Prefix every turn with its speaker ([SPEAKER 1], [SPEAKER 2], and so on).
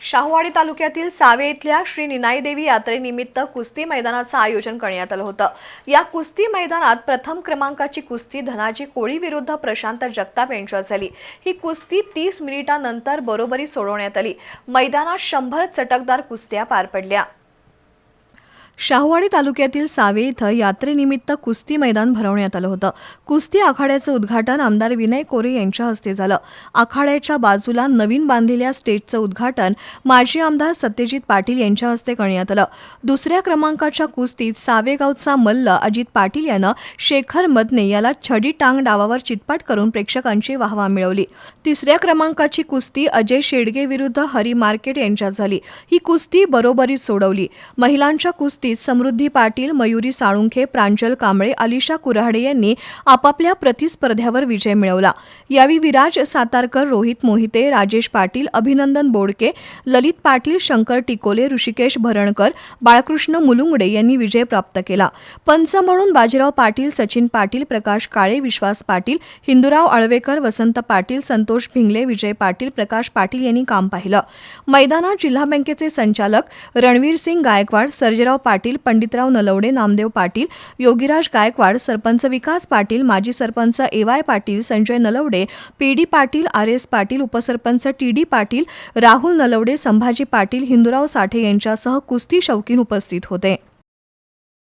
[SPEAKER 1] शाहूवाडी तालुक्यातील सावे इथल्या श्री निनाई देवी यात्रेनिमित्त कुस्ती मैदानाचं आयोजन करण्यात आलं होतं. या कुस्ती मैदानात प्रथम क्रमांकाची कुस्ती धनाजी कोळी विरुद्ध प्रशांत जगताप यांच्यात झाली. ही कुस्ती तीस मिनिटांनंतर बरोबरी सोडवण्यात आली. मैदानात शंभर चटकदार कुस्त्या पार पडल्या. शाहूवाडी तालुक्यातील सावे इथं यात्रेनिमित्त कुस्ती मैदान भरवण्यात आलं होतं. कुस्ती आखाड्याचं उद्घाटन आमदार विनय कोरे यांच्या हस्ते झालं. आखाड्याच्या बाजूला नवीन बांधलेल्या स्टेजचं उद्घाटन माजी आमदार सत्यजित पाटील यांच्या हस्ते करण्यात आलं. दुसऱ्या क्रमांकाच्या कुस्तीत सावेगावचा मल्ल अजित पाटील यानं शेखर मदने याला छडी टांग डावावर चितपाट करून प्रेक्षकांची वाहवा मिळवली. तिसऱ्या क्रमांकाची कुस्ती अजय शेडगे विरुद्ध हरी मार्केट यांच्यात झाली. ही कुस्ती बरोबरीत सोडवली. महिलांच्या कुस्ती कुस्तीत समृद्धी पाटील मयुरी साळुंखे प्रांजल कांबळे अलिशा कुऱ्हाडे यांनी आपापल्या प्रतिस्पर्ध्यावर विजय मिळवला. यावेळी विराज सातारकर रोहित मोहिते राजेश पाटील अभिनंदन बोडके ललित पाटील शंकर टिकोले ऋषिकेश भरणकर बाळकृष्ण मुलुंगडे यांनी विजय प्राप्त केला. पंच म्हणून बाजीराव पाटील सचिन पाटील प्रकाश काळे विश्वास पाटील हिंदुराव आळवेकर वसंत पाटील संतोष भिंगले विजय पाटील प्रकाश पाटील यांनी काम पाहिलं. मैदानात जिल्हा बँकेचे संचालक रणवीर सिंग गायकवाड सर्जेराव पाटील पंडितराव नलवडे नामदेव पाटील योगीराज गायकवाड सरपंच विकास पाटील माजी sarpanch A Y Patil Sanjay Nalawade P D Patil R S Patil उपसरपंच टी डी पाटील राहुल नलवडे संभाजी पाटील हिंदुराव साठे यांच्यासह कुस्ती शौकीन उपस्थित होते.